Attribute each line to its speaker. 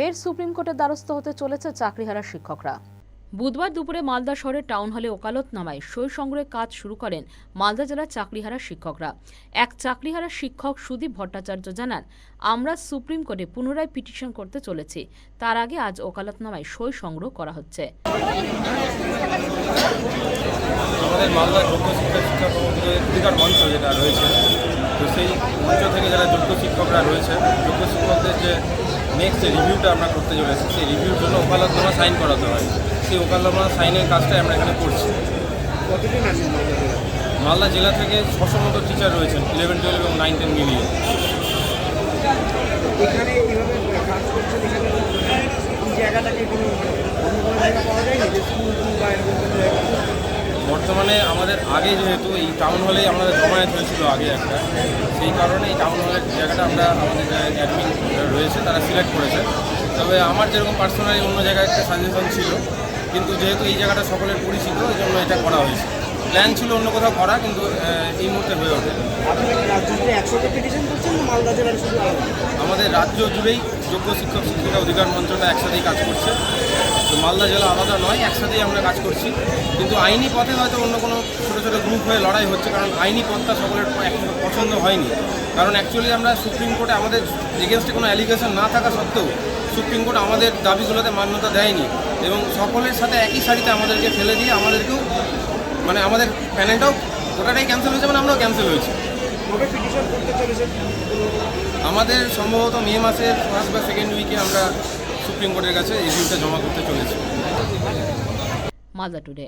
Speaker 1: ফের সুপ্রিম কোর্টের দ্বারস্থ হতে চলেছে চাকরিহারা শিক্ষকরা। বুধবার দুপুরে মালদা শহরের টাউন হলে ওকালতনামায় সই সংগ্রহের কাজ শুরু করেন মালদা জেলার চাকরিহারা শিক্ষকরা। এক চাকরিহারা শিক্ষক সুদীপ ভট্টাচার্য জানান, আমরা সুপ্রিম কোর্টে পুনরায় পিটিশন করতে চলেছি। তার আগে আজ ওকালতনামায় সই সংগ্রহ করা হচ্ছে।
Speaker 2: আমাদের মালদা যোগ্য শিক্ষা শিক্ষা অধিকার মঞ্চ যেটা রয়েছে তো সেই মঞ্চ থেকে যারা যোগ্য শিক্ষকরা রয়েছে যোগ্য শিক্ষকদের যে নেক্সট যে রিভিউটা আমরা করতে চলেছি সেই রিভিউর জন্য ওকালতনামা সাইন করাতে হয়। সেই ওকালতনামা সাইনের কাজটাই আমরা এখানে করছি।
Speaker 3: আছেন মালদা
Speaker 2: জেলা থেকে ছশো মতো টিচার রয়েছেন ইলেভেন টুয়েলভ এবং নাইন টেন মিলিয়ে।
Speaker 3: এখানে কাজ করছেন? এখানে জায়গাটাকে কোনো অন্য কোনো জায়গা পাওয়া যায় না যে স্কুল বা এরকম কোনো জায়গা
Speaker 2: বর্তমানে আমাদের আগে যেহেতু এই টাউন হলেই আমাদের জমায়েত হয়েছিল আগে একটা সেই কারণে এই টাউন হলের জায়গাটা আমরা আমাদের অ্যাডমিন রয়েছে তারা সিলেক্ট করেছে। তবে আমার যেরকম পার্সোনালি অন্য জায়গায় একটা সাজেশন ছিল কিন্তু যেহেতু এই জায়গাটা সকলের পরিচিত এই জন্য এটা করা হয়েছে। প্ল্যান ছিল অন্য কোথাও করা কিন্তু এই মুহূর্তে হয়ে ওঠে আমাদের রাজ্য জুড়েই যোগ্য শিক্ষক শিক্ষিকা অধিকার মঞ্চটা একসাথেই কাজ করছে। মালদা জেলা আলাদা নয় একসাথেই আমরা কাজ করছি। কিন্তু আইনি পথে হয়তো অন্য কোনো ছোটো ছোটো গ্রুপ হয়ে লড়াই হচ্ছে কারণ আইনি পথটা সকলের পছন্দ হয়নি। কারণ অ্যাকচুয়ালি আমরা সুপ্রিম কোর্টে আমাদের এগেনস্টে কোনো অ্যালিগেশন না থাকা সত্ত্বেও সুপ্রিম কোর্ট আমাদের দাবিগুলোতে মান্যতা দেয়নি এবং সকলের সাথে একই সারিতে আমাদেরকে ফেলে দিয়ে আমাদেরকেও মানে আমাদের প্যানেলটাও ওটাটাই ক্যান্সেল হয়েছে মানে আমরাও ক্যান্সেল হয়েছে। আমাদের সম্ভবত মে মাসের ফার্স্ট বা সেকেন্ড উইকে আমরা সুপ্রিম কোর্টের কাছে এই রিভিউটা জমা করতে চলেছে।
Speaker 1: মালদা টুডে